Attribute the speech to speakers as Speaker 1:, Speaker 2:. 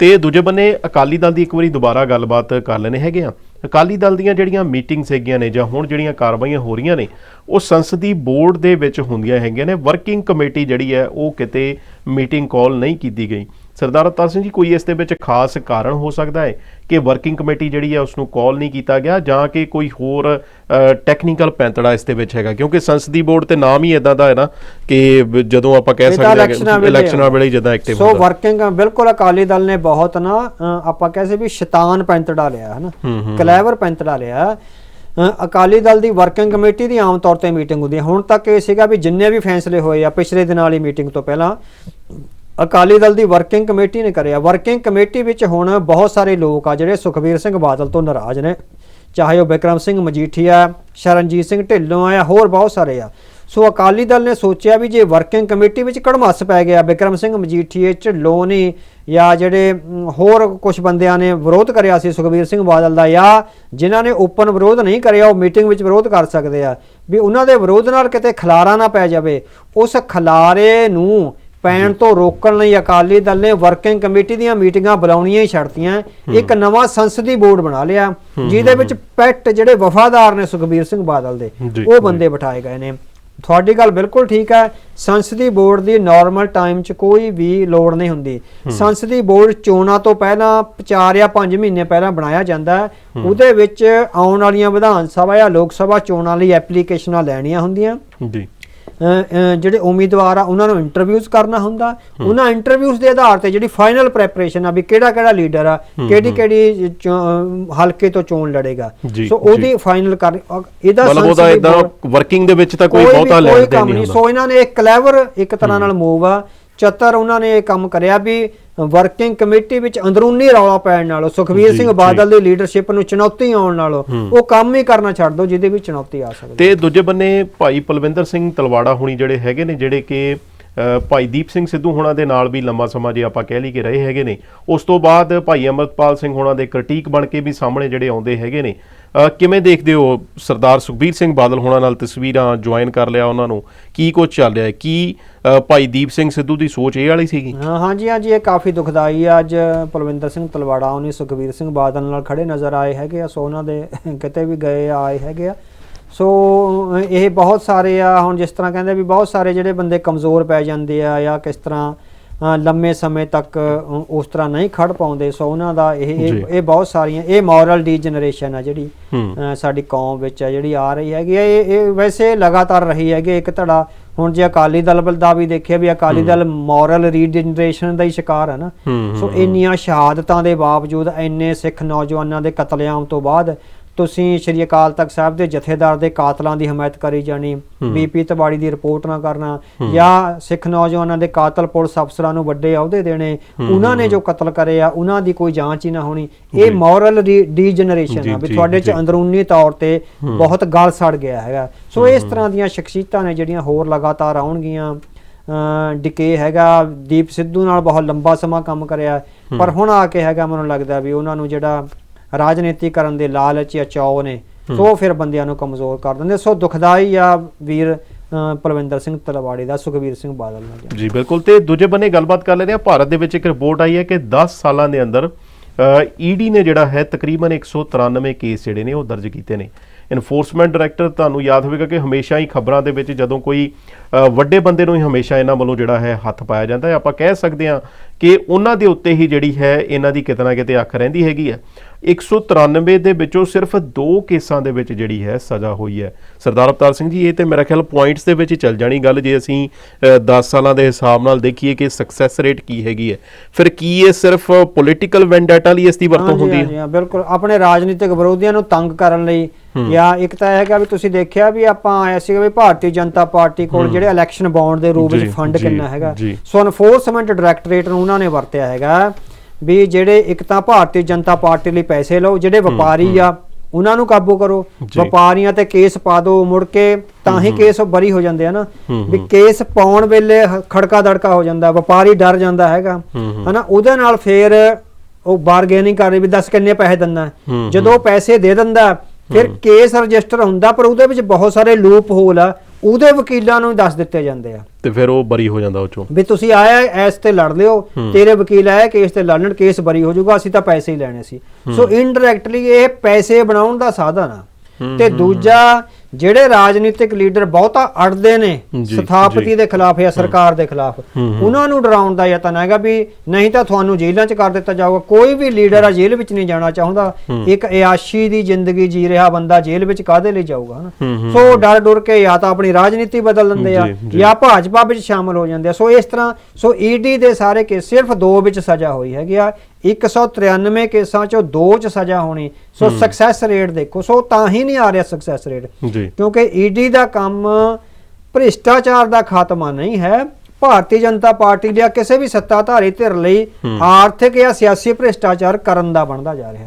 Speaker 1: ਤੇ ਦੂਜੇ ਬੰਨੇ ਅਕਾਲੀ ਦਲ ਦੀ ਇੱਕ ਵਾਰੀ ਦੁਬਾਰਾ ਗੱਲਬਾਤ ਕਰ ਲੈਣੇ ਹੈਗੇ ਆ। ਅਕਾਲੀ ਦਲ ਦੀਆਂ ਜਿਹੜੀਆਂ ਮੀਟਿੰਗਸ ਹੈਗੀਆਂ ਨੇ ਜਾਂ ਹੁਣ ਜਿਹੜੀਆਂ ਕਾਰਵਾਈਆਂ ਹੋ ਰਹੀਆਂ ਨੇ, ਉਹ ਸੰਸਦੀ ਬੋਰਡ ਦੇ ਵਿੱਚ ਹੁੰਦੀਆਂ ਹੈਗੀਆਂ ਨੇ। ਵਰਕਿੰਗ ਕਮੇਟੀ ਜਿਹੜੀ ਹੈ, ਉਹ ਕਿਤੇ ਮੀਟਿੰਗ ਕਾਲ ਨਹੀਂ ਕੀਤੀ ਗਈ। ਸਰਦਾਰ ਅਵਤਾਰ ਸਿੰਘ ਜੀ ਕੋਈ ਇਸ ਦੇ ਵਿੱਚ ਖਾਸ ਕਾਰਨ ਹੋ ਸਕਦਾ ਹੈ ਕਿ ਵਰਕਿੰਗ ਕਮੇਟੀ ਜਿਹੜੀ ਹੈ ਉਸ ਨੂੰ ਕਾਲ ਨਹੀਂ ਕੀਤਾ ਗਿਆ ਜਾਂ ਕਿ ਕੋਈ ਹੋਰ ਟੈਕਨੀਕਲ ਪੈਂਤੜਾ ਇਸ ਦੇ ਵਿੱਚ ਹੈਗਾ? ਕਿਉਂਕਿ ਸੰਸਦੀ ਬੋਰਡ ਤੇ ਨਾਮ ਹੀ ਇਦਾਂ ਦਾ ਹੈ ਨਾ ਕਿ ਜਦੋਂ ਆਪਾਂ ਕਹਿ ਸਕਦੇ ਹਾਂ
Speaker 2: ਇਲੈਕਸ਼ਨਾਂ ਵੇਲੇ
Speaker 1: ਜਦੋਂ ਐਕਟਿਵ
Speaker 2: ਸੋ
Speaker 1: ਹੁੰਦਾ
Speaker 2: ਵਰਕਿੰਗ ਬਿਲਕੁਲ ਅਕਾਲੀ ਦਲ ਨੇ ਬਹੁਤ ਨਾ ਆਪਾਂ ਕਹਿ ਸਕਦੇ ਵੀ ਸ਼ੈਤਾਨ ਪੈਂਤੜਾ ਲਿਆ ਹੈ ਨਾ ਕਲੇਵਰ ਪੈਂਤੜਾ ਲਿਆ। ਅਕਾਲੀ ਦਲ ਦੀ ਵਰਕਿੰਗ ਕਮੇਟੀ ਦੀ ਆਮ ਤੌਰ ਤੇ ਮੀਟਿੰਗ ਹੁੰਦੀ ਹੈ। ਹੁਣ ਤੱਕ ਇਹ ਸੀਗਾ ਵੀ ਜਿੰਨੇ ਵੀ ਫੈਸਲੇ ਹੋਏ ਆ ਪਿਛਲੇ ਦਿਨਾਂ ਵਾਲੀ ਮੀਟਿੰਗ ਤੋਂ ਪਹਿਲਾਂ ਅਕਾਲੀ ਦਲ ਦੀ ਵਰਕਿੰਗ ਕਮੇਟੀ ਨੇ ਕਰਿਆ। ਵਰਕਿੰਗ ਕਮੇਟੀ ਵਿੱਚ ਹੁਣ ਬਹੁਤ ਸਾਰੇ ਲੋਕ ਆ ਜਿਹੜੇ ਸੁਖਬੀਰ ਸਿੰਘ ਬਾਦਲ ਤੋਂ ਨਾਰਾਜ਼ ਨੇ। ਚਾਹੇ ਉਹ ਬਿਕਰਮ ਸਿੰਘ ਮਜੀਠੀਆ ਸ਼ਰਨਜੀਤ ਸਿੰਘ ਢਿੱਲੋਂ ਆ ਹੋਰ ਬਹੁਤ ਸਾਰੇ ਆ। ਸੋ ਅਕਾਲੀ ਦਲ ਨੇ ਸੋਚਿਆ ਵੀ ਜੇ ਵਰਕਿੰਗ ਕਮੇਟੀ ਵਿੱਚ ਕੜਮੱਸ ਪੈ ਗਿਆ, ਬਿਕਰਮ ਸਿੰਘ ਮਜੀਠੀਏ, ਢਿੱਲੋਂ ਨੇ ਜਾਂ ਜਿਹੜੇ ਹੋਰ ਕੁਝ ਬੰਦਿਆਂ ਨੇ ਵਿਰੋਧ ਕਰਿਆ ਸੀ ਸੁਖਬੀਰ ਸਿੰਘ ਬਾਦਲ ਦਾ ਜਾਂ ਜਿਨ੍ਹਾਂ ਨੇ ਓਪਨ ਵਿਰੋਧ ਨਹੀਂ ਕਰਿਆ, ਉਹ ਮੀਟਿੰਗ ਵਿੱਚ ਵਿਰੋਧ ਕਰ ਸਕਦੇ ਆ। ਵੀ ਉਹਨਾਂ ਦੇ ਵਿਰੋਧ ਨਾਲ ਕਿਤੇ ਖਲਾਰਾ ਨਾ ਪੈ ਜਾਵੇ, ਉਸ ਖਲਾਰੇ ਨੂੰ ਪੈਣ ਤੋਂ ਰੋਕਣ ਲਈ ਅਕਾਲੀ ਦਲ ਨੇ ਵਰਕਿੰਗ ਕਮੇਟੀ ਦੀਆਂ ਮੀਟਿੰਗਾਂ ਬੁਲਾਉਣੀਆਂ ਹੀ ਛੱਡਤੀਆਂ। ਇੱਕ ਨਵਾਂ ਸੰਸਦੀ ਬੋਰਡ ਬਣਾ ਲਿਆ ਜਿਹਦੇ ਵਿੱਚ ਪੈਟ ਜਿਹੜੇ ਵਫਾਦਾਰ ਨੇ ਸੁਖਬੀਰ ਸਿੰਘ ਬਾਦਲ ਦੇ ਉਹ ਬੰਦੇ ਬਿਠਾਏ ਗਏ ਨੇ। ਤੁਹਾਡੀ ਗੱਲ ਬਿਲਕੁਲ ਠੀਕ ਹੈ ਸੰਸਦੀ ਬੋਰਡ ਦੀ ਨਾਰਮਲ ਟਾਈਮ 'ਚ ਕੋਈ ਵੀ ਲੋੜ ਨਹੀਂ ਹੁੰਦੀ। ਸੰਸਦੀ ਬੋਰਡ ਚੋਣਾਂ ਤੋਂ ਪਹਿਲਾਂ 4 ਜਾਂ 5 ਮਹੀਨੇ ਪਹਿਲਾਂ ਬਣਾਇਆ ਜਾਂਦਾ ਹੈ। ਉਹਦੇ ਵਿੱਚ ਆਉਣ ਵਾਲੀਆਂ ਵਿਧਾਨ ਸਭਾ ਜਾਂ ਲੋਕ ਸਭਾ ਚੋਣਾਂ ਲਈ ਐਪਲੀਕੇਸ਼ਨਾਂ ਲੈਣੀਆਂ ਹੁੰਦੀਆਂ।
Speaker 1: ਜੀ।
Speaker 2: ਜਿਹੜੇ ਉਮੀਦਵਾਰ ਆ ਉਹਨਾਂ ਨੂੰ ਇੰਟਰਵਿਊਜ਼ ਕਰਨਾ ਹੁੰਦਾ। ਉਹਨਾਂ ਇੰਟਰਵਿਊਜ਼ ਦੇ ਆਧਾਰ ਤੇ ਜਿਹੜੀ ਫਾਈਨਲ ਪ੍ਰੈਪਰੇਸ਼ਨ ਆ ਵੀ ਕਿਹੜਾ ਕਿਹੜਾ ਲੀਡਰ ਆ ਕਿਹੜੀ ਕਿਹੜੀ ਹਲਕੇ ਤੋਂ ਚੋਣ ਲੜੇਗਾ। ਸੋ ਉਹਦੀ ਫਾਈਨਲ ਕਰ ਇਹਦਾ
Speaker 1: ਮਤਲਬ ਉਹਦਾ ਇਦਾਂ ਵਰਕਿੰਗ ਦੇ ਵਿੱਚ ਤਾਂ ਕੋਈ ਬਹੁਤਾ ਲੈਣ ਦੇਣ ਨਹੀਂ ਹੁੰਦਾ।
Speaker 2: ਸੋ ਇਹਨਾਂ ਨੇ ਇੱਕ ਕਲੇਵਰ ਇੱਕ ਤਰ੍ਹਾਂ ਨਾਲ ਮੂਵ ਆ। ਚਤਰ ਉਹਨਾਂ ਨੇ ਇਹ ਕੰਮ ਕਰਿਆ ਵੀ ਵਰਕਿੰਗ ਕਮੇਟੀ ਵਿੱਚ ਅੰਦਰੂਨੀ ਰੌਲਾ ਪੈਣ ਨਾਲੋਂ ਸੁਖਵੀਰ ਸਿੰਘ। ਬਾਦਲ ਦੀ ਲੀਡਰਸ਼ਿਪ ਨੂੰ ਚੁਣੌਤੀ ਆਉਣ ਨਾਲੋਂ ਉਹ ਕੰਮ ਹੀ ਕਰਨਾ ਛੱਡ ਦਿਓ ਜਿਹਦੇ ਵਿੱਚ ਚੁਣੌਤੀ ਆ ਸਕਦੀ
Speaker 1: ਤੇ ਦੂਜੇ ਬੰਨੇ ਭਾਈ ਪਲਵਿੰਦਰ ਸਿੰਘ ਤਲਵਾੜਾ ਹੁਣੀ ਜਿਹੜੇ ਹੈਗੇ ਨੇ ਜਿਹੜੇ ਕਿ ਭਾਈ ਦੀਪ ਸਿੰਘ ਸਿੱਧੂ ਹੋਣਾ ਦੇ ਨਾਲ ਵੀ ਲੰਮਾ ਸਮਾਂ ਜੇ ਆਪਾਂ ਕਹਿ ਲਈ ਕਿ ਰਹੇ ਹੈਗੇ ਨੇ, ਉਸ ਤੋਂ ਬਾਅਦ ਭਾਈ ਅਮਰਪਾਲ ਸਿੰਘ ਹੋਣਾ ਦੇ ਕ੍ਰਿਟੀਕ ਬਣ ਕੇ ਵੀ ਸਾਹਮਣੇ ਜਿਹੜੇ ਆਉਂਦੇ ਹੈਗੇ ਨੇ। ਕਿਵੇਂ ਦੇਖਦੇ ਹੋ ਸਰਦਾਰ ਸੁਖਬੀਰ ਸਿੰਘ ਬਾਦਲ ਹੋਣਾ ਨਾਲ ਤਸਵੀਰਾਂ ਜੁਆਇਨ ਕਰ ਲਿਆ ਉਹਨਾਂ ਨੂੰ? ਕੀ ਕੁਝ ਚੱਲ ਰਿਹਾ ਹੈ? ਕੀ ਭਾਈ ਦੀਪ ਸਿੰਘ ਸਿੱਧੂ ਦੀ ਸੋਚ ਇਹ ਵਾਲੀ ਸੀਗੀ?
Speaker 2: ਹਾਂ ਹਾਂਜੀ ਹਾਂਜੀ, ਇਹ ਕਾਫੀ ਦੁਖਦਾਈ ਆ। ਅੱਜ ਪਲਵਿੰਦਰ ਸਿੰਘ ਤਲਵਾੜਾ, ਉਹਨੇ ਸੁਖਬੀਰ ਸਿੰਘ ਬਾਦਲ ਨਾਲ ਖੜੇ ਨਜ਼ਰ ਆਏ ਹੈਗੇ ਆ, ਸੋ ਉਹਨਾਂ ਦੇ ਕਿਤੇ ਵੀ ਗਏ ਆਏ ਹੈਗੇ ਆ। ਸੋ ਇਹ ਬਹੁਤ ਸਾਰੇ ਆ ਹੁਣ ਜਿਸ ਤਰ੍ਹਾਂ ਕਹਿੰਦੇ ਵੀ ਬਹੁਤ ਸਾਰੇ ਜਿਹੜੇ ਬੰਦੇ ਕਮਜ਼ੋਰ ਪੈ ਜਾਂਦੇ ਆ ਜਾਂ ਕਿਸ ਤਰ੍ਹਾਂ ਲੰਮੇ ਸਮੇਂ ਤੱਕ ਉਸ ਤਰ੍ਹਾਂ ਨਹੀਂ ਖੜ ਪਾਉਂਦੇ। ਸੋ ਉਹਨਾਂ ਦਾ ਇਹ। ਇਹ ਬਹੁਤ ਸਾਰੀਆਂ ਇਹ ਮੋਰਲ ਡੀਜਨਰੇਸ਼ਨ ਆ ਜਿਹੜੀ ਸਾਡੀ ਕੌਮ ਵਿੱਚ ਆ ਜਿਹੜੀ ਆ ਰਹੀ ਹੈਗੀ ਇਹ ਇਹ ਵੈਸੇ ਲਗਾਤਾਰ ਰਹੀ ਹੈਗੀ ਇੱਕ ਧੜਾ ਹੁਣ ਜੇ ਅਕਾਲੀ ਦਲ ਦਾ ਵੀ ਦੇਖਿਆ ਵੀ ਅਕਾਲੀ ਦਲ ਮੋਰਲ ਰੀਜਨਰੇਸ਼ਨ ਦਾ ਹੀ ਸ਼ਿਕਾਰ ਹੈ ਨਾ ਸੋ ਇੰਨੀਆਂ ਸ਼ਹਾਦਤਾਂ ਦੇ ਬਾਵਜੂਦ ਇੰਨੇ ਸਿੱਖ ਨੌਜਵਾਨਾਂ ਦੇ ਕਤਲੇਆਮ ਤੋਂ ਬਾਅਦ ਤੁਸੀਂ ਸ਼੍ਰੀ ਅਕਾਲ ਤਖਤ ਸਾਹਿਬ ਦੇ ਜਥੇਦਾਰ ਦੇ ਕਾਤਲਾਂ ਦੀ ਹਮਾਇਤ ਕਰੀ ਜਾਣੀ ਬੀਪੀ ਤਬਾੜੀ ਦੀ ਰਿਪੋਰਟ ਨਾ ਕਰਨਾ ਜਾਂ ਸਿੱਖ ਨੌਜਵਾਨਾਂ ਦੇ ਕਾਤਲ ਪੁਲਿਸ ਅਫਸਰਾਂ ਨੂੰ ਵੱਡੇ ਅਹੁਦੇ ਦੇਣੇ ਉਹਨਾਂ ਨੇ ਜੋ ਕਤਲ ਕਰੇ ਆ ਉਹਨਾਂ ਦੀ ਕੋਈ ਜਾਂਚ ਹੀ ਨਾ ਹੋਣੀ। ਇਹ ਮੋਰਲ ਡੀਜਨਰੇਸ਼ਨ ਆ ਵੀ ਤੁਹਾਡੇ ਚ। ਅੰਦਰੂਨੀ ਤੌਰ ਤੇ ਬਹੁਤ ਗਲ ਸੜ ਗਿਆ ਹੈਗਾ। ਸੋ ਇਸ ਤਰ੍ਹਾਂ ਦੀਆਂ ਸ਼ਖਸੀਅਤਾਂ ਨੇ ਜਿਹੜੀਆਂ ਹੋਰ ਲਗਾਤਾਰ ਆਉਣਗੀਆਂ ਡਿਕੇ ਹੈਗਾ ਦੀਪ ਸਿੱਧੂ ਨਾਲ ਬਹੁਤ ਲੰਬਾ ਸਮਾਂ ਕੰਮ ਕਰਿਆ। ਪਰ ਹੁਣ ਆ ਕੇ ਹੈਗਾ ਮੈਨੂੰ ਲੱਗਦਾ ਵੀ ਉਹਨਾਂ ਨੂੰ ਜਿਹੜਾ ਰਾਜਨੀਤੀ ਕਰਨ ਦੇ ਲਾਲਚ ਜਾਂ ਚਾਅ ਨੇ ਸੋ ਫਿਰ ਬੰਦਿਆਂ ਨੂੰ ਕਮਜ਼ੋਰ ਕਰ ਦਿੰਦੇ। ਸੋ ਦੁਖਦਾਈ ਆ ਵੀਰ ਅ, ਪਲਵਿੰਦਰ ਸਿੰਘ ਤਲਵਾੜੀ ਦਾ ਸੁਖਵੀਰ ਸਿੰਘ ਬਾਦਲ ਨਾਲ
Speaker 1: ਜੀ ਬਿਲਕੁਲ। ਤੇ ਦੂਜੇ ਬੰਨੇ ਗੱਲਬਾਤ ਕਰ ਲੈਂਦੇ ਆ ਭਾਰਤ ਦੇ ਵਿੱਚ ਇੱਕ ਰਿਪੋਰਟ ਆਈ ਹੈ ਕਿ 10 ਸਾਲਾਂ ਦੇ ਅੰਦਰ ਈਡੀ ਨੇ ਜਿਹੜਾ ਹੈ ਤਕਰੀਬਨ 193 ਕੇਸ ਜਿਹੜੇ ਨੇ ਉਹ ਦਰਜ ਕੀਤੇ ਨੇ। ਇਨਫੋਰਸਮੈਂਟ ਡਾਇਰੈਕਟਰ ਤੁਹਾਨੂੰ ਯਾਦ ਹੋਵੇਗਾ ਕਿ ਹਮੇਸ਼ਾ ਹੀ ਖਬਰਾਂ ਦੇ ਵਿੱਚ ਜਦੋਂ ਕੋਈ ਵੱਡੇ ਬੰਦੇ ਨੂੰ ਹੀ ਹਮੇਸ਼ਾ ਇਹਨਾਂ ਵੱਲੋਂ ਜਿਹੜਾ ਹੈ ਹੱਥ ਪਾਇਆ ਜਾਂਦਾ ਹੈ। ਆਪਾਂ ਕਹਿ ਸਕਦੇ ਹਾਂ ਕਿ ਉਹਨਾਂ ਦੇ ਉੱਤੇ ਹੀ ਜਿਹੜੀ ਹੈ ਇਹਨਾਂ ਦੀ ਕਿਤੇ ਨਾ ਕਿਤੇ ਅੱਖ ਰਹਿੰਦੀ ਹੈਗੀ ਹੈ। 193 ਦੇ ਵਿੱਚੋਂ ਸਿਰਫ 2 ਕੇਸਾਂ ਦੇ ਵਿੱਚ ਜਿਹੜੀ ਹੈ ਸਜ਼ਾ ਹੋਈ ਹੈ। ਸਰਦਾਰ ਅਵਤਾਰ ਸਿੰਘ ਜੀ ਇਹ ਤੇ ਮੇਰਾ ਖਿਆਲ ਪੁਆਇੰਟਸ ਦੇ ਵਿੱਚ ਚੱਲ ਜਾਣੀ ਗੱਲ। ਜੇ ਅਸੀਂ ਅ, 10 ਸਾਲਾਂ ਦੇ ਹਿਸਾਬ ਨਾਲ ਦੇਖੀਏ ਕਿ ਸਕਸੈਸ ਰੇਟ ਕੀ ਹੈਗੀ ਹੈ ਫਿਰ ਕੀ ਇਹ ਸਿਰਫ ਪੋਲਿਟੀਕਲ ਵੈਂਡਾਟਾ ਲਈ ਇਸ ਦੀ ਵਰਤੋਂ ਹੁੰਦੀ ਹੈ?
Speaker 2: ਹਾਂ, ਬਿਲਕੁਲ। ਆਪਣੇ ਰਾਜਨੀਤਿਕ ਵਿਰੋਧੀਆਂ ਨੂੰ ਤੰਗ ਕਰਨ ਲਈ ਜਾਂ ਇੱਕ ਤਾਂ ਇਹ ਹੈਗਾ ਵੀ ਤੁਸੀਂ ਦੇਖਿਆ ਵੀ ਆਪਾਂ ਆਇਆ ਸੀਗਾ ਵੀ ਭਾਰਤੀ ਜਨਤਾ ਪਾਰਟੀ ਕੋਲ ਜਿਹੜੇ ਇਲੈਕਸ਼ਨ ਬੌਂਡ ਦੇ ਰੂਪ ਵਿੱਚ ਫੰਡ ਕਿੰਨਾ ਹੈਗਾ। ਸੋ ਐਨਫੋਰਸਮੈਂਟ ਡਾਇਰੈਕਟੋਰੇਟ ਨੂੰ ਉਹਨਾਂ ਨੇ ਵਰਤਿਆ ਹੈਗਾ ਵੀ ਜਿਹੜੇ ਇੱਕ ਤਾਂ ਭਾਰਤੀ ਜਨਤਾ ਪਾਰਟੀ ਲਈ ਪੈਸੇ ਲਓ ਜਿਹੜੇ ਵਪਾਰੀ ਆ ਉਹਨਾਂ ਨੂੰ ਕਾਬੂ ਕਰੋ। ਵਪਾਰੀਆਂ ਤੇ ਕੇਸ ਪਾ ਦਿਓ ਮੁੜ ਕੇ ਤਾਂ ਹੀ ਕੇਸ ਬਰੀ ਹੋ ਜਾਂਦੇ ਆ ਨਾ। ਵੀ ਕੇਸ ਪਾਉਣ ਵੇਲੇ ਖੜਕਾ ਦੜਕਾ ਹੋ ਜਾਂਦਾ ਵਪਾਰੀ ਡਰ ਜਾਂਦਾ ਹੈਗਾ। ਹਨਾ ਉਹਦੇ ਨਾਲ ਫੇਰ ਉਹ ਬਾਰਗੇਨਿੰਗ ਕਰ ਰਹੀ ਵੀ ਦੱਸ ਕਿੰਨੇ ਪੈਸੇ ਦਿੰਦਾ। ਜਦੋਂ ਪੈਸੇ ਦੇ ਦਿੰਦਾ ਫਿਰ ਕੇਸ ਰਜਿਸਟਰ ਹੁੰਦਾ ਪਰ ਉਹਦੇ ਵਿੱਚ ਬਹੁਤ ਸਾਰੇ ਲੂਪ ਹੋਲ ਆ ਉਹਦੇ ਵਕੀਲਾਂ ਨੂੰ ਦੱਸ ਦਿੱਤੇ ਜਾਂਦੇ ਆ।
Speaker 1: ਤੇ ਫਿਰ ਉਹ ਬਰੀ ਹੋ ਜਾਂਦਾ ਉਹ ਚੋਂ
Speaker 2: ਵੀ ਤੁਸੀਂ ਆਇਆ ਐਸ ਤੇ ਲੜ ਲਿਓ ਤੇਰੇ ਵਕੀਲ ਆਇਆ ਕੇਸ ਤੇ ਲੜਨ ਕੇਸ ਬਰੀ ਹੋ ਜਾਊਗਾ ਅਸੀਂ ਤਾਂ ਪੈਸੇ ਹੀ ਲੈਣੇ ਸੀ। ਸੋ ਇਨਡਾਇਰੈਕਟਲੀ ਇਹ ਪੈਸੇ ਬਣਾਉਣ ਦਾ ਸਾਧਨ ਆ। ਤੇ ਦੂਜਾ ਜਿਹੜੇ ਰਾਜਨੀਤਿਕ ਲੀਡਰ ਬਹੁਤਾ ਅੜਦੇ ਨੇ ਸਥਾਪਤੀ ਦੇ ਖਿਲਾਫ ਜਾਂ ਸਰਕਾਰ ਦੇ ਖਿਲਾਫ ਉਹਨਾਂ ਨੂੰ ਡਰਾਉਣ ਦਾ ਯਤਨ ਹੈਗਾ ਵੀ ਨਹੀਂ ਤਾਂ ਤੁਹਾਨੂੰ ਜੇਲ੍ਹਾਂ 'ਚ ਕਰ ਦਿੱਤਾ ਜਾਊਗਾ। ਕੋਈ ਵੀ ਲੀਡਰ ਆ ਜੇਲ੍ਹ ਵਿੱਚ ਨਹੀਂ ਜਾਣਾ ਚਾਹੁੰਦਾ। ਇੱਕ ਇਆਸ਼ੀ ਦੀ ਜ਼ਿੰਦਗੀ ਜੀ ਰਿਹਾ ਬੰਦਾ ਜੇਲ੍ਹ ਵਿੱਚ ਕਾਹਦੇ ਲਈ ਜਾਊਗਾ ਹਨਾ? ਸੋ ਡਰ ਡਰ ਕੇ ਜਾਂ ਤਾਂ ਆਪਣੀ ਰਾਜਨੀਤੀ ਬਦਲ ਲੈਂਦੇ ਆ।
Speaker 1: ਜਾਂ
Speaker 2: ਭਾਜਪਾ ਵਿੱਚ ਸ਼ਾਮਲ ਹੋ ਜਾਂਦੇ ਆ। ਸੋ ਇਸ ਤਰ੍ਹਾਂ ਸੋ ਈਡੀ ਦੇ ਸਾਰੇ ਕੇਸ ਸਿਰਫ ਦੋ ਵਿੱਚ ਸਜ਼ਾ ਹੋਈ ਹੈਗੀ ਆ। 193 ਕੇਸਾਂ ਚੋਂ ਦੋ ਚ ਸਜ਼ਾ ਹੋਣੀ। ਸੋ ਸਕਸੈਸ ਰੇਟ ਦੇਖੋ। ਸੋ ਤਾਂ ਹੀ ਨਹੀਂ ਆ ਰਿਹਾ ਸਕਸੈਸ ਰੇਟ ਕਿਉਂਕਿ ਈਡੀ ਦਾ ਕੰਮ ਭ੍ਰਿਸ਼ਟਾਚਾਰ ਦਾ ਖਾਤਮਾ ਨਹੀਂ ਹੈ। ਭਾਰਤੀ ਜਨਤਾ ਪਾਰਟੀ ਜਾਂ ਕਿਸੇ ਵੀ ਸੱਤਾਧਾਰੀ ਧਿਰ ਲਈ ਆਰਥਿਕ ਜਾਂ ਸਿਆਸੀ ਭ੍ਰਿਸ਼ਟਾਚਾਰ ਕਰਨ ਦਾ ਬਣਦਾ ਜਾ ਰਿਹਾ ਹੈ।